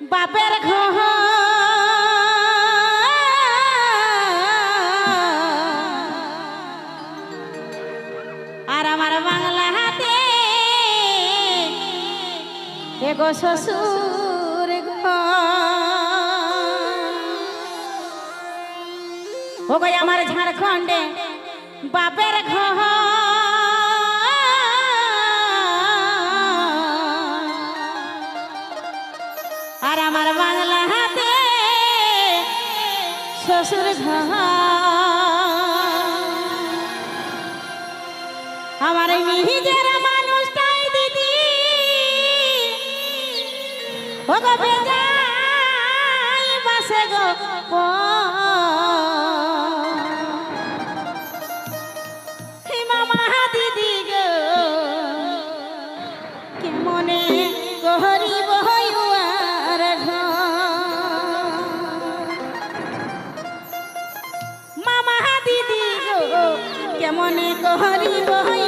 বাপের ঘর। আর আমার বাংলা হাতে এগো শ্বশুর ঘর। আমার ঝাড়খণ্ডে বাপের ঘর। ঘর আমার নিজের মানুষটাই দিদি। ও গো বাসে গো কেমন কহরি বহাই